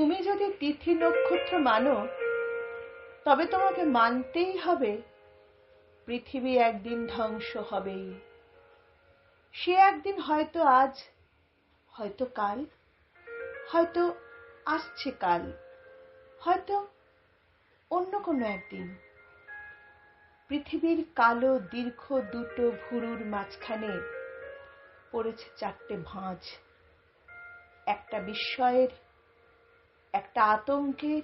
তুমি যদি তিথি নক্ষত্র মানো, তবে তোমাকে মানতেই হবে, পৃথিবী একদিন ধ্বংস হবেই। সে একদিন হয়তো আজ, হয়তো কাল, হয়তো আসছে কাল, হয়তো অন্য কোনো একদিন। পৃথিবীর কালো, দীর্ঘ, দুটো ভুরুর মাঝখানে পড়েছে চারটে ভাঁজ, একটা বিস্ময়ের একটা আতঙ্কের,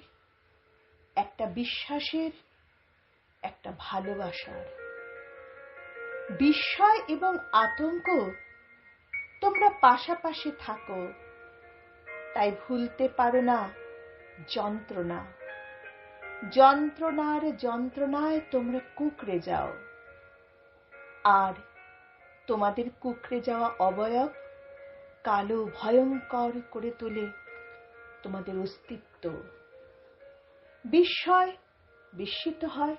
একটা বিশ্বাসের, একটা ভালোবাসার। বিস্ময় এবং আতঙ্ক তোমরা পাশাপাশি থাকো, তাই ভুলতে পারো না, যন্ত্রণা। যন্ত্রণার যন্ত্রণায় তোমরা কুকড়ে যাও। আর তোমাদের কুকড়ে যাওয়া অবয়ব কালো ভয়ঙ্কর করে তোলে। তোমাদের অস্তিত্ব। বিস্ময় বিস্মিত হয়।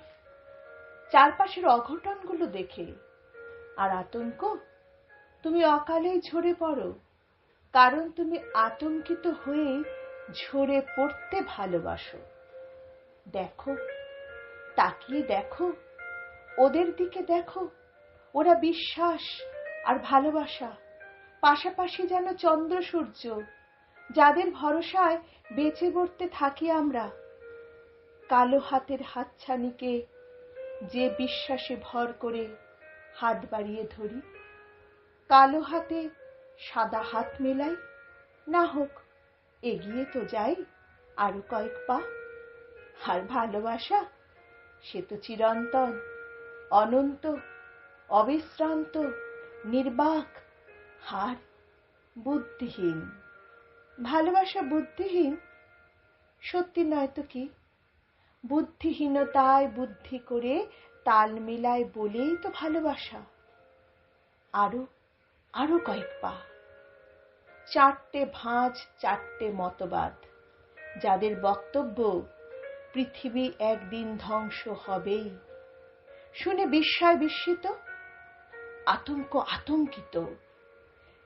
চারপাশের অঘটনগুলো দেখে। আর আতঙ্ক? তুমি অকালেই ঝরে পড়ো। কারণ তুমি আতঙ্কিত হয়ে ঝরে পড়তে ভালোবাসো। দেখো, তাকিয়ে দেখো, ওদের দিকে দেখো। ওরা বিশ্বাস আর ভালোবাসা। পাশাপাশি যেন চন্দ্র সূর্য যাদের ভরসায় বেঁচে পড়তে থাকি আমরা, কালো হাতের হাতছানিকে যে বিশ্বাসে ভর করে হাত বাড়িয়ে ধরি, কালো হাতে সাদা হাত মেলাই, না হোক, এগিয়ে তো যাই আরও কয়েক পা। আর ভালোবাসা, সে তো চিরন্তন, অনন্ত, অবিশ্রান্ত, নির্বাক, হার, বুদ্ধিহীন। ভালোবাসা বুদ্ধিহীন? সত্যি নয় তো কি? বুদ্ধিহীনতায় বুদ্ধি করে তাল মিলায় বলেই তো ভালোবাসা। আরও আরও কয়েক পা। চারটে ভাঁজ, চারটে মতবাদ, যাদের বক্তব্য পৃথিবী একদিন ধ্বংস হবেই। শুনে বিস্ময় বিস্মিত, আতঙ্ক আতঙ্কিত।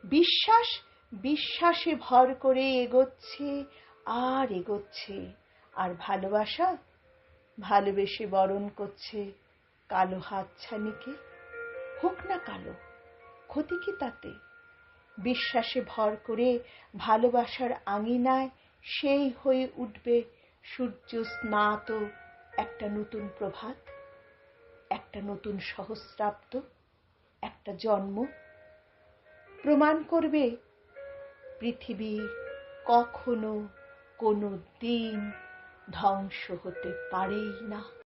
বিশ্বাস বিশ্বাসে ভর করে এগোচ্ছে, আর এগোচ্ছে, আর ভালোবাসা ভালোবেসে বরণ করছে কালো হাতছানিকে। হোক না কালো, ক্ষতি কি তাতে? বিশ্বাসে ভর করে ভালোবাসার আঙিনায় সেই হয়ে উঠবে সূর্য স্নাত একটা নতুন প্রভাত, একটা নতুন সহস্রাব্দ, একটা জন্ম। প্রমাণ করবে পৃথিবী কখনো কোনো দিন ধ্বংস হতে পারেই না।